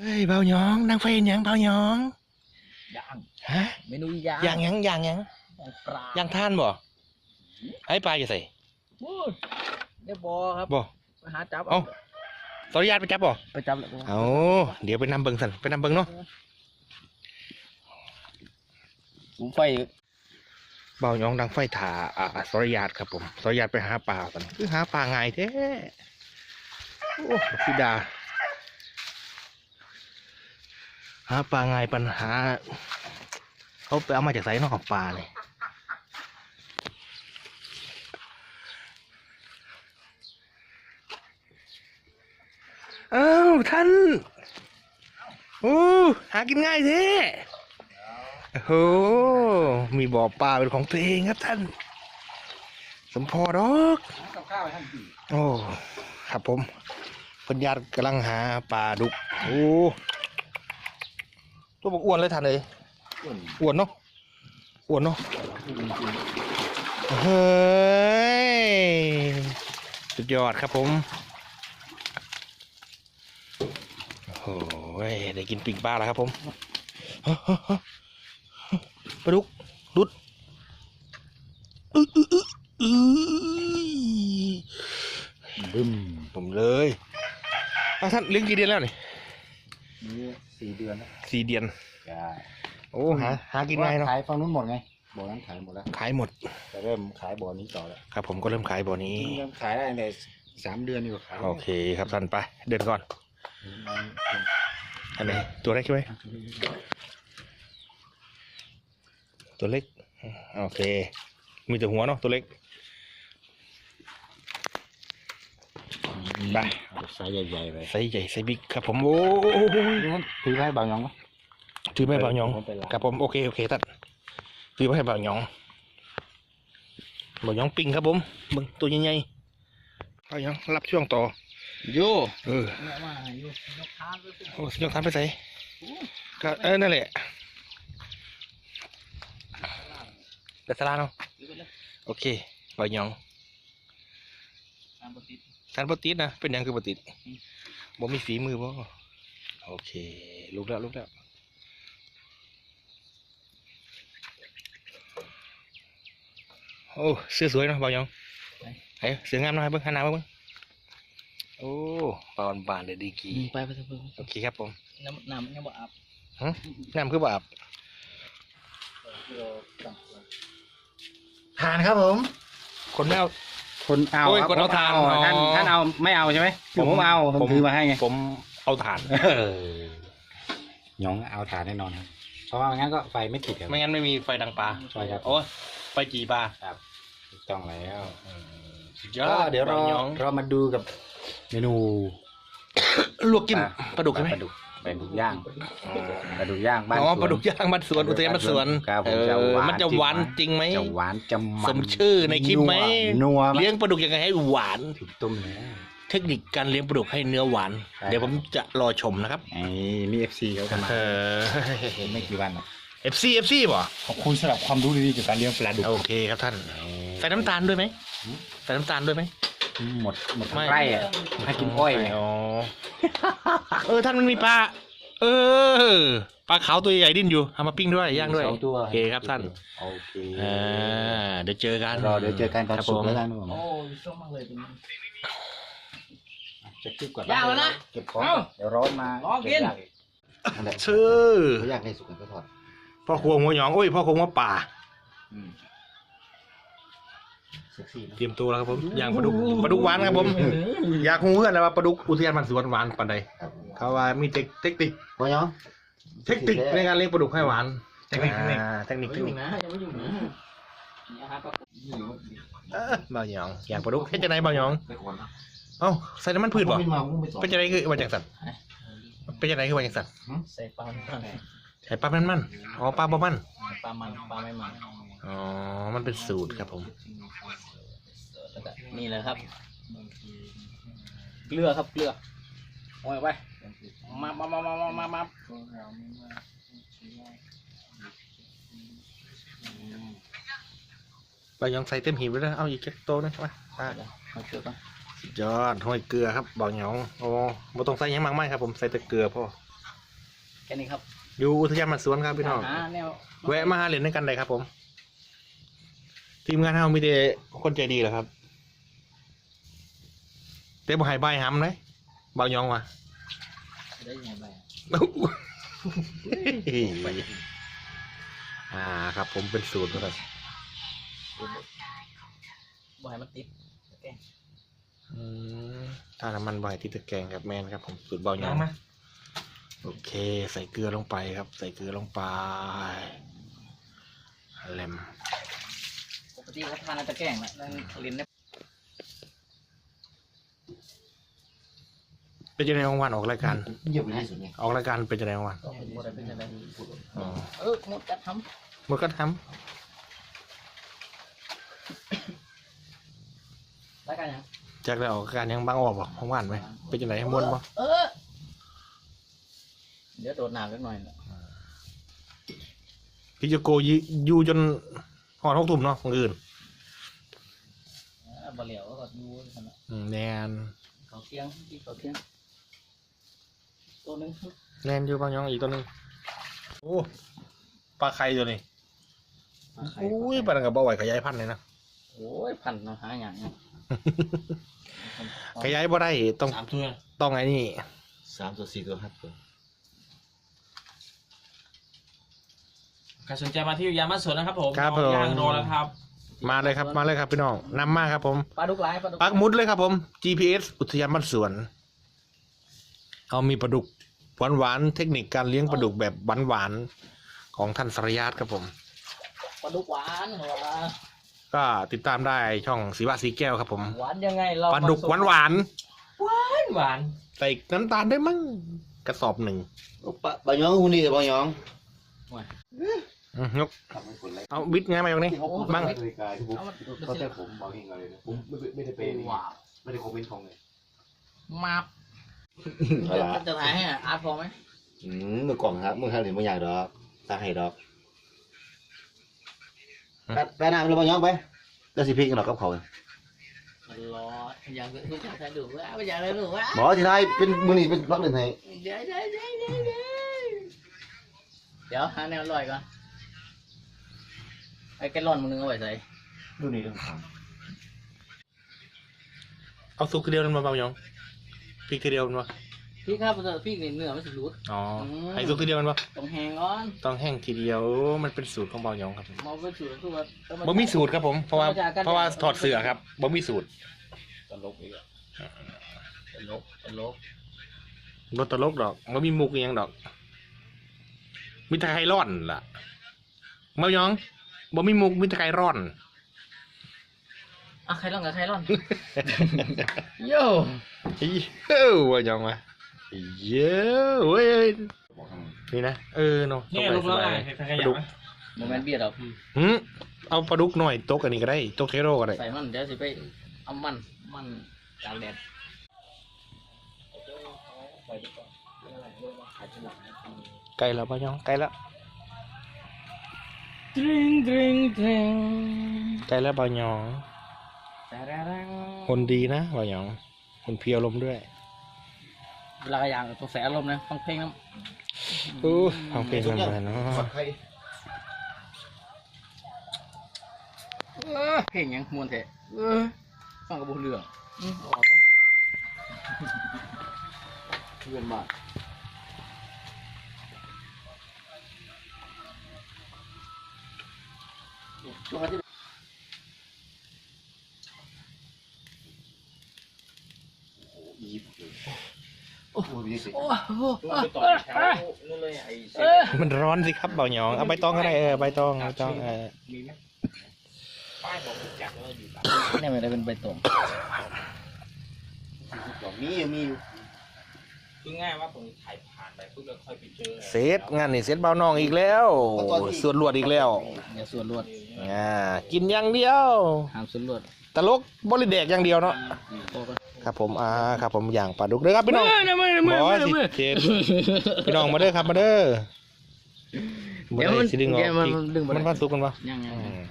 เฮ้ยเบาหยองนางไฟเห็นหยังเบาหยองย่างฮะเมนูย่างย่างหยังย่างหยังย่างปลาย่างท่านบ่ไอ้ปลาอยู่ใส่โอ้ยได้บอครับบ่ไปหาจับเอ้าขออนุญาตไปจับบ่ไปจับเลยเอาเดี๋ยวไปนำเบิงสันไปนำเบิงเนาะสูงไฟเบาหยองดังไฟถาอ่าสรยาตครับผมสรยาตไปหาปลาสันคือหาปลาง่ายแท้โอ้พิดา หาปลาไงปัญหาเขาไปเอามาจากไสนอกปลาเลยอ้าวท่านโอ้หากินง่ายแท้โอ้โหมีบ่อปลาเป็นของตัวเองครับท่าน สมพอดอกกับข้าวให้ท่านกินโอ้ ครับผมปัญญาติกำลังหาปลาดุก โอ้ ตัวบอกอ้วนเลยท่านเลยอ้วนอ้วนเนาะอ้วนเนาะจริงจริงเฮ้ยสุดยอดครับผมโอ้โหได้กินปิ่งปลาแล้วครับผมฮะฮะฮะปลาดุกดุดอื้ออื้ออื้ออื้อบึ้มผมเลยอ้าวท่านเลี้ยงกี่เดือนแล้วนี่ นี่สี่เดือนแล้วสี่เดือนใช่โอ้หาหากินง่ายเนาะขายฝั่งนู้นหมดไงบ่อนั้นขายหมดแล้วขายหมด จะเริ่มขายบ่อนี้ต่อแล้วครับ ผมก็เริ่มขายบ่อนี้ เริ่มขายได้ในสามเดือนอยู่ขายโอเคครับท่านไป เดินก่อนอันไหนตัวเล็กใช่ไหมตัวเล็ก โอเค มีแต่หัวเนาะตัวเล็ก ไปเอาไซส์ใหญ่ๆไปไซส์ใหญ่ไซส์บิ๊กครับผมโอ้ยถือให้บางยองปะถือไม่เบาหยองผมไปล้างครับผมโอเคโอเคท่านถือไม่ให้เบาหยองเบาหยองปิ้งครับผมเบิ่งตัวใหญ่ๆเบาหยองรับช่วงต่อโย่เออเนี่ยมาอยู่ยกทานไปสิโอ้ยกทานไปใส่ก็เออนั่นแหละแต่สลาเนาะถือไปเลยโอเคเบาหยองตามปกติท่านปติดนะเป็นหยังคือปติดบ่มีฝีมือบ่โอเคลุกแล้วลุกแล้วโอ้เสื้อสวยเนาะเบาหยองไอ้เสื้องามเนาะให้เบิ่งหันหน้ามาเบิ่งโอ้ปานบานเลยดีกีไปไปเถอะเพิ่งโอเคครับผมน้ำน้ำยังบ่อาบน้ำคือบ่อาบทานครับผม คนไม่เอา คนเอาโอ้ยครับคนเอาผมทานท่านอ๋อ ท่านเอาไม่เอาใช่ไหมผมผมเอาผมถือมาให้ไงผมเอาถ่าน เออหยองเอาฐานแน่นอนครับ เพราะว่าไม่งั้นก็ไฟไม่ติดครับ ไม่งั้นไม่มีไฟดังปลาใช่ครับ โอ้ยไฟจีปลาครับถูกต้องแล้วสุดยอก็ดเดี๋ยวเราบาหยองเรามาดูกับเมนูลวกจิ้มปลาดุกใช่ไหมปลาดุก ปลาดุกย่างปลาดุกย่างบ้านอ๋อสวน ปลาดุกย่างบ้านสวนอุทยานบ้านสวนครับผมเอจะอหวาน มันจะหวานจริงไหม จะหวานจะมันสมชื่อในคลิปไหมนัวเลี้ยงปลาดุกยังไงให้หวาน ถูกต้มแล้ว เทคนิคการเลี้ยงปลาดุกให้เนื้อหวาน ใช่ เดี๋ยวผมจะรอชมนะครับไอ้นี่เอฟซีเขาจะมาเออไม่กี่วันหรอกเอฟซีเอฟซีบ่ขอบคุณสำหรับความรู้ดีๆเกี่ยวกับการเลี้ยงปลาดุก โอเคครับท่าน ใส่น้ำตาลด้วยไหมใส่น้ำตาลด้วยไหม หมดหมดทั้ไม่งไร่อะให้กินอ้อยไงอ๋อเออท่านมันมีปลาเออปลาขาวตัวใหญ่ดิ้นอยู่เอามาปิ้งด้วยย่างด้วยสองตัวโอเคครับท่านโอเคอ่าเดี๋ยวเจอกันรอเดี๋ยวเจอกันตอนครับสุกผมแล้วกันผมโอ้ยส้มมากเลยเป็นจะคลิปก่อนย่างแล้วนะเก็บของเอ้าเดี๋ยวร้อนมารอกินนั่นแหละชื่อเขาอยากให้สุกก็ถอดพ่อครัวหัวหยองโอ้ยพ่อครัวหัวป่า เซ็กซี่นะเตรียมตัวแล้วครับผมย่างปลาดุกปลาดุกหวานครับผม อยากรู้เพื่อนเลยว่าปลาดุกอุทยานมันสวนหวานปานใดครับเขาว่ามีเทคเทคนิคพอยังเทคนิคในการเลี้ยงปลาดุกให้หวานเทคนิคเทคนิคอ่าเทคนิคเทคไม่นิยุ่คงนะยังไม่ยุ่งนะนี่ครับเออเบาหยองย่างปลาดุกเฮ็ดจังไดเบาหยองไปขนเอ้าใส่น้ำมันพืชบ่ผมไม่มาผมไม่สอนเป็นจังไดคือว่าจังสัตว์เป็นจังไดคือว่าจังสัตว์ใส่ปลามันใส่ปลามันมันอ๋อปลาบ่มันปลามันปลาไม่มันอ๋อมันเป็นสูตรครับผม แล้วก็นี่เลยครับ เกลือครับเกลือโอ้ยไปมามามามามามามาเบาหยองใส่เต็มหีบเลยนะเอาอีกแค่โตนะมาอ่าเอาเกลือก่อนสุดยอดห้อยเกลือครับเบาหยองโอ้บ่ต้องใส่หยังมากมายครับ ผมใส่แต่เกลือพอแค่นี้ครับ อยู่อุทยานมันสวนครับพี่น้องหาแนวแวะมาหาเล่นด้วยกันได้ครับผม ทีมงานเรามีแต่คนใจดีเหรอครับ เต้บ่ใหายใบายห้ำเลยเบายองว่ะได้ยังไงไปอ่าครับ ผมเป็นสูตรนะครับบ่ให้มันติดแกงอืมถ้าน้ำมันบ่อยที่ตะแกรงครับแมนครับ ผมสูตรเบายองโอเค ใส่เกลือลงไปครับ ใส่เกลือลงไปเล็มปกติเขาทานในตะแกรงนะนั่นลิ้นเนี่ เป็นจะได้รางวัลออกรายการ เยี่ยมที่สุดไงออกรายการเป็นจะได้รางวัลก็เป็นบ่ได้เป็นอะไรอ๋อเออหมดจะทมันก็ทำรายการยังำจากได้ออกรายการยังบางออกบ่ของหวานไหมเป็นจะไหนมวนบ่เออ เดี๋ยวโดดน้ำเล็กหน่อยนะพี่โจโกยอยู่จนหอดหกทุ่มเนาะของอื่นเออบะเหลียวก็ดูขนาดอืมแนนเขาเที่ยงที่เขาเที่ยง ตัวหนึงแนนอยู่บางยองอีกตัวหนึงโอ้ปลาไข่ตัวนี้อุ้ยปลาดังกับบ่ไหวขยายพันธุ์เลยนะโอ้ยพันเนาะหาอย่างเนี่ยขยายบ่ได้ต้องสามตัวต้องไอ้นี่สามตัวสี่ตัวห้าตัวใครสนใจมาที่ยามาสวนนะครับผมครับผมย่างโรแล้วครับ มาเลยครับมาเลยครับพี่น้องนำมาครับผมปลาดุกหลายปลาดุกปักหมุดเลยครับผม GPS อุทยานบ้านสวน เอามีปลาดุกหวานหวานๆเทคนิคการเลี้ยงปลาดุกแบบหวานหวานๆของท่านสรยาตครับผมปลาดุกหวานเหรอก็ติดตามได้ช่องสีวะสีแก้วครับ ผมหวานยังไงเราปลาดุกหวานหวานหวานๆใส่น้ำตาลได้มั้งกระสอบหนึ่งปะปะยองคุณนี่ปะยองอืมยกทำให้คนไรเอาบิดง่ายมาตรงนี้บ้างนาฬิกาที่ผมเอามันเขาแต่ผมบอกเองเลยนะผมไม่ไม่ได้เปย์นี่ว้าวไม่ได้คอมเมนต์ของเลยมา บจะจะถ่ายให้อะอาร์ตพอไหมอืมมือกล่องครับมือข้างหรือมือใหญ่ดอกตาให้ดอกไปไปน้ำเลยปะยองไปแล้วสิพริกกันหรอกกับเขามันรออยากรู้จักถ่ายดูว่าไม่อยากเลยดูว่าหมอที่ไทยเป็นมือนี่เป็นล็อกเล่นให้เดี๋ยวเดี๋ยวเดี๋ยวเดี๋ยวเดี๋ยวเดี๋ยวหาแนวลอยก่อนไอ้แกลลอนมึงนึงเอาไว้ใส่ดูนี่ต้องทเอาซุกทีเดียวนั่นมาเบายอง พริกทีเดียวมันวะพี่ครับพี่นี่เนื้อมันสิรูดอ๋ออืมให้ซุกทีเดียวมันวะต้องแห้งก่อนต้องแห้งทีเดียวมันเป็นสูตรของเบายองครับผมมองไปสูตรคือว่าบ่มีสูตรครับผมเพราะว่าเพราะว่าถอดเสือครับบ่มีสูตรตลกอีกอะตลกตลกรถตลกดอกบ่มีมุกอหยังดอกมีแต่ไข่ร้อนล่ะเบายองบ่มีมุกมีแต่ไข่ร้อน อะใครร่อนกับใครร่อนโย่เย้เบายองมาเย้เว้ยนี่นะเออเนาะเนี่ยลูกแล้วไงใครขยับไหมโมเมนต์เบียดหรอกหืมเอาปลาดุกหน่อยตกอันนี้ก็ได้ตกเทโร่ก็ได้ใส่มันเดี๋ยวสิไปเอามันมันกลางแดดไกลแล้วเบายองไกลแล้วดริงดริงดริงไกลแล้วเบายองแต่ละรัง คนดีนะเบายองคนเพียวลมณ์ด้วย เวลาอย่างต้องแสอารมณ์นะฟังเพลงน้อู้ฟังเพลงกันไปเนาะำฝักไข่ำเพลงยังมวนเถอะเออฟังกับบุเรื่องอืมออกปะเงินบาทช่วงที่ อีฟโอ้โหนี่สิโอ้โหไปต่อแถวนู่นเลยไอ้เซ็เออมันร้อนสิครับเบาหยองเอาใบตองก็ได้เออใบตองใบตองเออมีไหมป้ายบอกถูกจักแล้วอยู่ต่างนี่ไม่ได้เป็นใบตองมีอยู่มีอยู่คือง่ายว่าผมถ่ายผ่านไปปุ๊บแล้วค่อยไปเจอเซตงานนี่เซตเบาน้องอีกแล้วส่วนลวดอีกแล้วอย่าส่วนลวดอ่ากินอย่างเดียวหามส่วนลวดตลกบริเดกอย่างเดียวเนาะ ครับผมอ่าครับผมอย่างปลาดุกเด้อครับพี่น้องบอสิเจ็ดพี่น้องมาเด้อครับมาเด้อบ่ได้สิดึงออกเดี๋ยวมันดึงบ่ได้มันพันสุกกันปะยังยังอืม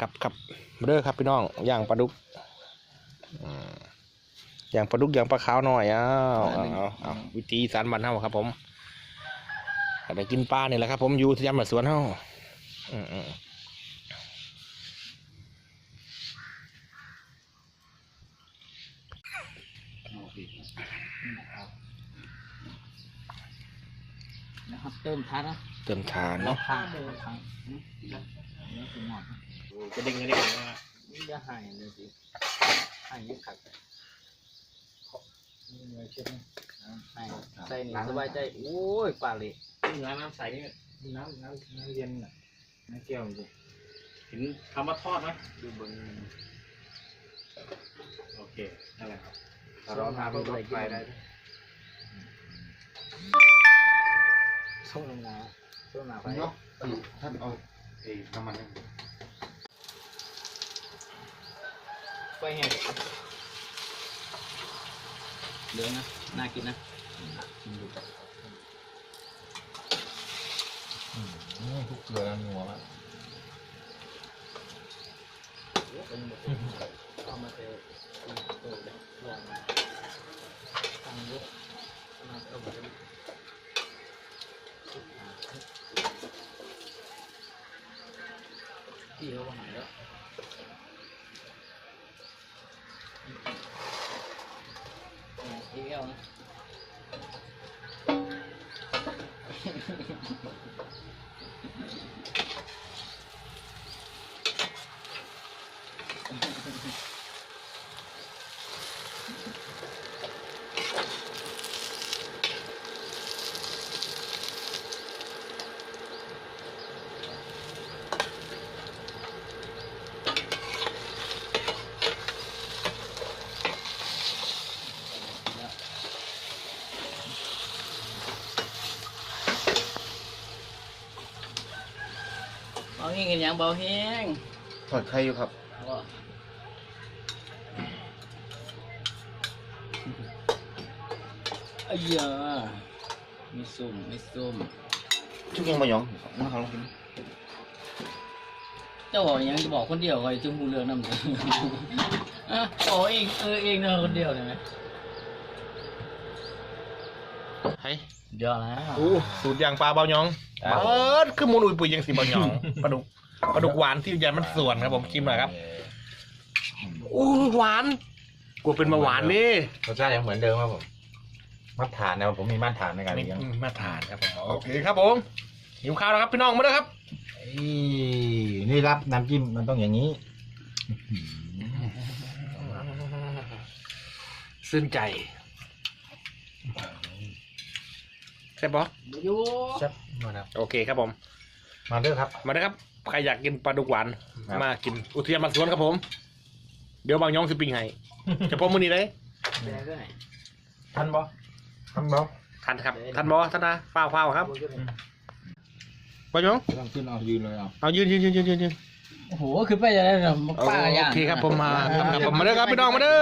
ครับครับมาเด้อครับพี่น้องอย่างปลาดุกอย่างปลาดุกอย่างปลาขาวหน่อยอ้าวเอาเอาเอาวิธีสารบันเฮาครับ ผมไรกินปลาเนี่ยแหละครับ ผมอยู่ที่ยามาสวนเฮาอืมอืม นะครับ เติมทันนะเติมทานเราเนาะข้างเติมทันนี่คือหมดจะดึงกันได้ไหมว่านี่จะหายเลยสิหายนี่ขัดนี่เลยเชื่อไหมหายใส่นี่สบายใจโอ้ยปลาเลยน้ำน้ำใสนี่น้ำน้ำน้ำเย็นน่ะน้ำแก้วจริงเห็นคำว่าทอดไหมดูบนโอเคนั่นแหละครับถ้าเราทำรถไฟได้ ส้มลงนาส้มนาไปเนาะท่านเอาไอ้น้ำ ที่เรากินนะทุกเกลือหัวมันเอามาเจอตัวเล็กลองทำเยอะมาเอาไปพี่เขาหายแล้วอีกแล้วนะ ห้งกันยังเบาแห้งถอดไข่อยู่ครับก็อ้ยยาไม่ซุ่มไม่ซุ่มชุกยังมาหยองมาเขาลองกินเจ้าบอกยังจะบอกคนเดียวคอยจึงหูเรื่องน้ำอะบอกเองเออเองเนอะคนเดียวได้ไหมเฮ้ยเดี๋ยวแล้วอู้สูตรยางปลาเบาหยองเปิดคือมูลอุยปุ๋ยยังสีเบาหยองปลาดุก ปลาดุกหวานที่ยันมันส่วนครับผมชิมหน่อยครับอู้หวานกลัวเป็นมาหวานนี่รสชาติยังเหมือนเดิมครับผมมาตรฐานนะผมมีมาตรฐานในการนี่เลี้ยงมาทานครับผมโอเคครับผมหิวข้าวแล้วครับพี่น้องมาเลยครับนี่รับน้ำจิ้มมันต้องอย่างนี้ซึ้นใจใช่ปะอยู่แซ่บมาครับโอเคครับผม มาเด้อครับ มาเลยครับ ใครอยากกินปลาดุกหวานครับ มากินอุทยานบ้านสวนครับผม เดี๋ยวบางยองสิปิงให้ เฉพาะมื้อนี้เลยแดงด้วยทันบ่ทันบ่ทันครับทันบอท่านนะเปล่าเปล่าครับบางยองต้องขึ้นเอายืนเลยเอาเอายืนยืนยืนยืนยืนยืนโอ้โหขึ้นไปจะได้หรอป้าอย่างโอเคครับผมมาครับผมมาเด้อครับพี่น้องมาเด้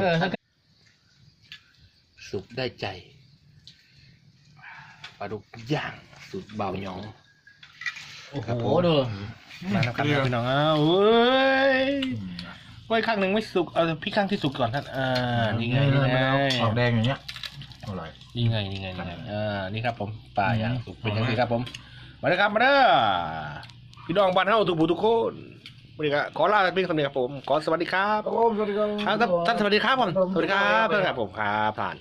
เอออถ้าสุกได้ใจปลาดุกย่างสูตรเบาหยอง โอ้โหครับผมดูมาแล้วครับพี่น้องอ้าวเว้ยไว้ข้างหนึ่งไม่สุก เอาพี่ข้างที่สุกก่อนท่านอ่านี่ไงนี่ไงออกแดงอย่างเงี้ยอร่อยนี่ไงนี่ไงนี่ไงอ่านี่ครับผมปลาย่างสุกเป็นอย่างนี้ครับผม มาเลยครับมาเด้อพี่น้องบ้านเฮาทุกผู้ทุกคนวันนี้ก็ขอลาไปเพียงเท่านี้ครับผม ขอสวัสดีครับครับผมสวัสดีครับอ่าท่านท่านสวัสดีครับผม สวัสดีครับเพื่อนครับผมครับผ่าน